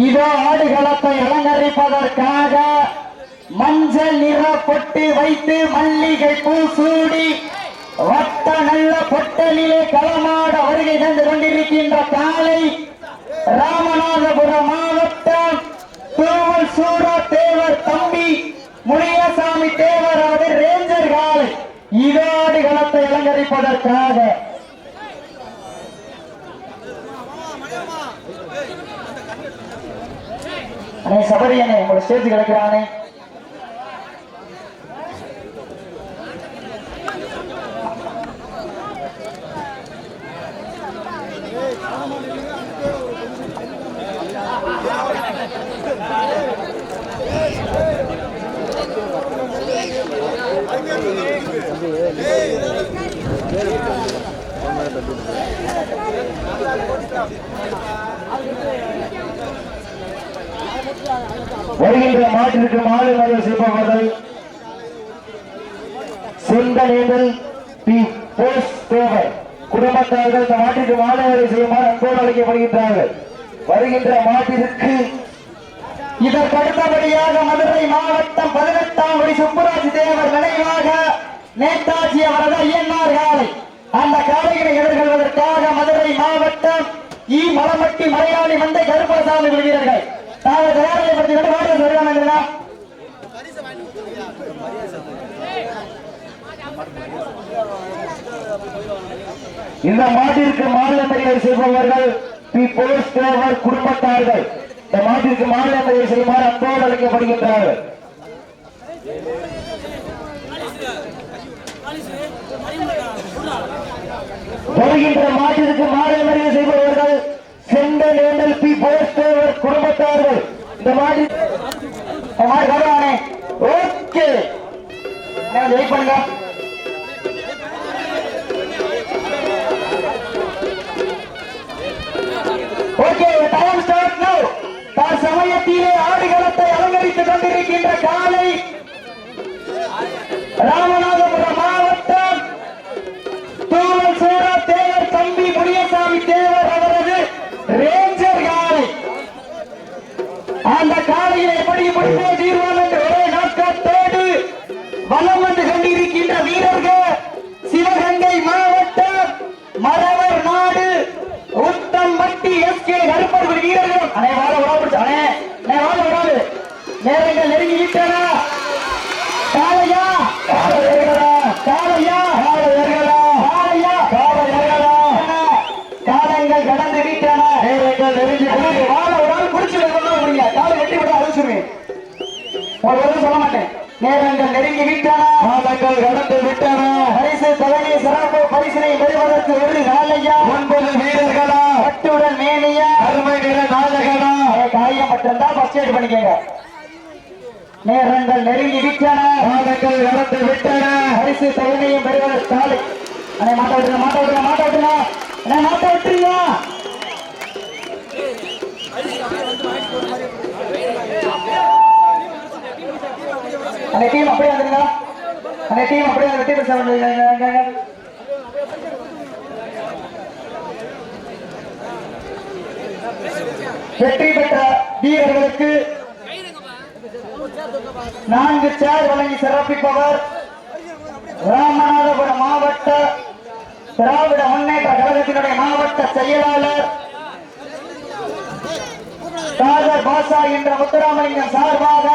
இதோ ஆடுகளத்தை அலங்கரிப்பதற்காக மஞ்சள் நிற பொட்டு வைத்து மல்லிகை பூ சூடி வட்ட நல்ல பொட்டலிலே களமாட வருகை தந்து கொண்டிருக்கின்ற காலை ராமநாதபுரம் மாவட்ட தூவல் சூரா தேவர் தம்பி முனியசாமி தேவர் அவர் ரேஞ்சர் காலை இதோ களத்தை அலங்கரிப்பதற்காக. சபரியனே சபரி ஸ்டேஜ் கிடைக்கிறானே வருகின்ற மாட்டிற்கு மாலை மறியல் செய்பவர்கள் செந்தனேதல் பி. போஸ் தேவர் குடும்பத்தார்கள் இந்த மாட்டிற்கு மாலை மறியல் செய்யுமாறு அன்போடு அழைக்கப்படுகின்றார்கள். வருகின்ற மாட்டிற்கு இதற்கடுத்தபடியாக மதுரை மாவட்டம் பதினெட்டாம் வடி சுப்புராஜ் தேவர் நினைவாக நேதாஜி அவரது ஐயன்னார் காலை. அந்த காலைகளை எதிர்கொள்வதற்காக மதுரை மாவட்டம் இ மலமட்டி மலையாளி மந்தை கருப்பசாமி வீரர்கள் தாங்கள் தயாரிப்படுத்திக் கொண்டு மாநில வருகிறாங்க இந்த மாட்டிற்கு மாநில மரியாதை செய்பவர்கள் பி போலீஸ் தேவர் குடும்பத்தார்கள். இந்த மாட்டிற்கு மாநில மரியாதை செய்யுமாறு அன்போடு அழைக்கப்படுகின்றார்கள். வருகின்ற மாட்டிற்கு மாநில மரியாதை செய்பவர்கள் செந்தல் ஏண்டல் பி. போஸ்டர் குடும்பத்தார்கள். இந்த மாட்டி இந்த மாதிரி வருவானே ஓகே வெயிட் பண்ணுங்க. ஓகே டைம் ஸ்டார்ட் நோ சமயத்திலே ஆடுகளத்தை அலங்கரித்துக் கொண்டிருக்கின்ற காலை ராம வீரர்கள் சிவகங்கை மாவட்டம் மரவர் நாடு உத்தம்பட்டி எஸ் கே கருப்பர்கள் வீரர்கள் அனை வாழ உடம்பு அனே அனே வாழ உடம்பு நேரங்கள் நெருங்கி விட்டன. காளையா காளை ஏறுகளா காளையா காளை ஏறுகளா காளையா காளை ஏறுகளா காலங்கள் கடந்து விட்டன. நேரங்கள் நெருங்கி விட்டன. வாழ உடம்பு குடிச்சு வைக்கணும் காலை வெட்டி விட அழிச்சுருவேன். ஒரு சொல்ல மாட்டேன். நேரங்கள் நெருங்கி விட்டன. காலங்கள் கடந்து விட்டன. பரிசு தலைமை சிறப்பு பரிசினை பெறுவதற்கு ஒரு நாளையா ஒன்பது வீரர்களா? பட்டுடன் மேனியா? அருமை நிற நாயகனா? காயப்பட்டிருந்தா ஃபர்ஸ்ட் எய்ட் பண்ணிக்கங்க. நேரங்கள் நெருங்கி விட்டன. காலங்கள் கடந்து விட்டன. பரிசு தலைமையும் பெறுவதற்கு காலை அண்ணே மாட்ட விட்டுருங்க மாட்ட விட்டுருங்க அண்ணே மாட்ட விட்டுருங்க. அந்த டீம் அப்படியே வந்துருங்க அந்த டீம் அப்படியே அந்த டீம் சார் வெற்றி பெற்ற வீரர்களுக்கு நான்கு சேர் வழங்கி சிறப்பிப்பவர் ராமநாதபுரம் மாவட்ட திராவிட முன்னேற்ற கழகத்தினுடைய மாவட்ட செயலாளர் காதர் பாஷா என்ற முத்துராமலிங்கம் சார்பாக